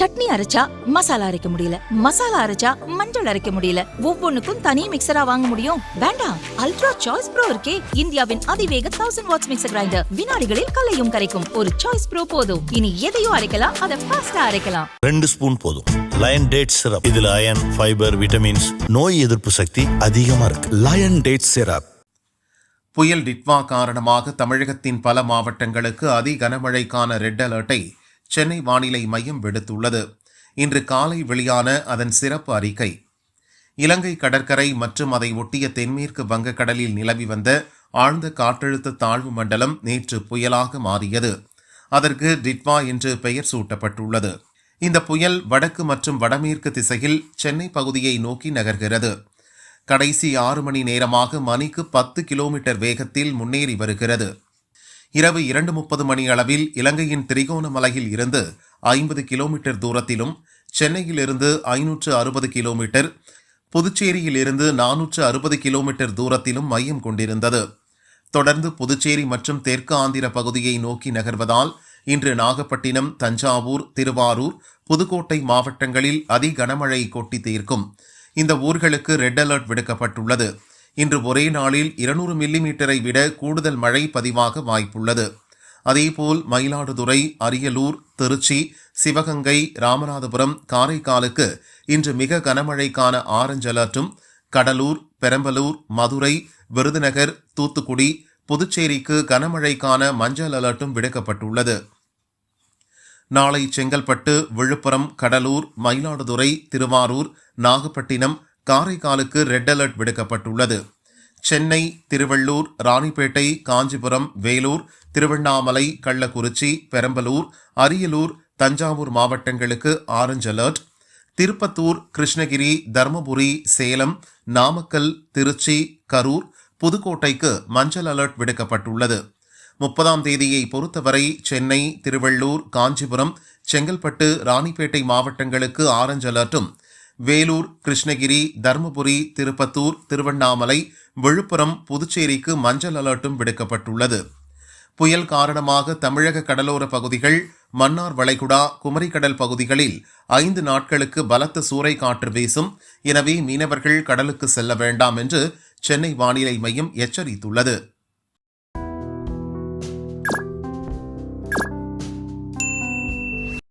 சட்னி அரைச்சா மசாலா அரைக்க முடியல. மசாலா அரைச்சா மஞ்சள் அரைக்க முடியல. ஒவ்வொன்னுக்கும் தனி மிக்சரா வாங்க முடியும். வேண்டாம். அல்ட்ரா சாய்ஸ் ப்ரோ இருக்கே. இந்தியாவின் அதிவேக தௌசண்ட் வாட்ஸ் மிக்சர் கிரைண்டர் வினாடிகளில் கலையும் கரைக்கும். ஒரு சாய்ஸ் ப்ரோ போதும். இனி எதையும் அரைக்கலாம். அதை ஃபாஸ்டா அரைக்கலாம். ரெண்டு ஸ்பூன் போதும். லயன் டேட் சிரப் இதுல அயன் ஃபைபர் விட்டமின்ஸ் நோய் எதிர்ப்பு சக்தி அதிகமா இருக்கு. லயன் டேட் சிரப் புயல் டிட்வா காரணமாக தமிழகத்தின் பல மாவட்டங்களுக்கு அதி கனமழைக்கான ரெட் அலர்ட்டை சென்னை வானிலை மையம் விடுத்துள்ளது. இன்று காலை வெளியான அதன் சிறப்பு அறிக்கை. இலங்கை கடற்கரை மற்றும் அதை ஒட்டிய தென்மேற்கு வங்கக்கடலில் நிலவி வந்த ஆழ்ந்த காற்றழுத்த தாழ்வு மண்டலம் நேற்று புயலாக மாறியது. அதற்கு டிட்வா என்று பெயர் சூட்டப்பட்டுள்ளது. இந்த புயல் வடக்கு மற்றும் வடமேற்கு திசையில் சென்னை பகுதியை நோக்கி நகர்கிறது. கடைசி ஆறு மணி நேரமாக மணிக்கு பத்து கிலோமீட்டர் வேகத்தில் முன்னேறி வருகிறது. இரவு இரண்டு முப்பது மணி அளவில் இலங்கையின் திரிகோணமலையில் இருந்து ஐம்பது கிலோமீட்டர் தூரத்திலும் சென்னையில் இருந்து ஐநூற்று அறுபது கிலோமீட்டர் புதுச்சேரியில் இருந்து நானூற்று அறுபது கிலோமீட்டர் தூரத்திலும் மையம் கொண்டிருந்தது. தொடர்ந்து புதுச்சேரி மற்றும் தெற்கு ஆந்திர பகுதியை நோக்கி நகர்வதால் இன்று நாகப்பட்டினம் தஞ்சாவூர் திருவாரூர் புதுக்கோட்டை மாவட்டங்களில் அதி கனமழை கொட்டி தீர்க்கும். இந்த ஊர்களுக்கு ரெட் அலர்ட் விடுக்கப்பட்டுள்ளது. இன்று ஒரே நாளில் இருநூறு மில்லிமீட்டரை விட கூடுதல் மழை பதிவாக வாய்ப்புள்ளது. அதேபோல் மயிலாடுதுறை அரியலூர் திருச்சி சிவகங்கை ராமநாதபுரம் காரைக்காலுக்கு இன்று மிக கனமழைக்கான ஆரஞ்ச் அலர்ட்டும் கடலூர் பெரம்பலூர் மதுரை விருதுநகர் தூத்துக்குடி புதுச்சேரிக்கு கனமழைக்கான மஞ்சள் அலர்ட்டும் விடுக்கப்பட்டுள்ளது. நாளை செங்கல்பட்டு விழுப்புரம் கடலூர் மயிலாடுதுறை திருவாரூர் நாகப்பட்டினம் காரைக்காலுக்கு ரெட் அலர்ட் விடுக்கப்பட்டுள்ளது. சென்னை திருவள்ளூர் ராணிப்பேட்டை காஞ்சிபுரம் வேலூர் திருவண்ணாமலை கள்ளக்குறிச்சி பெரம்பலூர் அரியலூர் தஞ்சாவூர் மாவட்டங்களுக்கு ஆரஞ்ச் அலர்ட். திருப்பத்தூர் கிருஷ்ணகிரி தருமபுரி சேலம் நாமக்கல் திருச்சி கரூர் புதுக்கோட்டைக்கு மஞ்சள் அலர்ட் விடுக்கப்பட்டுள்ளது. முப்பதாம் தேதியை பொறுத்தவரை சென்னை திருவள்ளூர் காஞ்சிபுரம் செங்கல்பட்டு ராணிப்பேட்டை மாவட்டங்களுக்கு ஆரஞ்ச் அலர்ட்டும் வேலூர் கிருஷ்ணகிரி தருமபுரி திருப்பத்தூர் திருவண்ணாமலை விழுப்புரம் புதுச்சேரிக்கு மஞ்சள் அலர்ட்டும் விடுக்கப்பட்டுள்ளது. புயல் காரணமாக தமிழக கடலோர பகுதிகள் மன்னார் வளைகுடா குமரிக்கடல் பகுதிகளில் ஐந்து நாட்களுக்கு பலத்த சூறை காற்று வீசும். எனவே மீனவர்கள் கடலுக்கு செல்ல வேண்டாம் என்று சென்னை வானிலை மையம் எச்சரித்துள்ளது.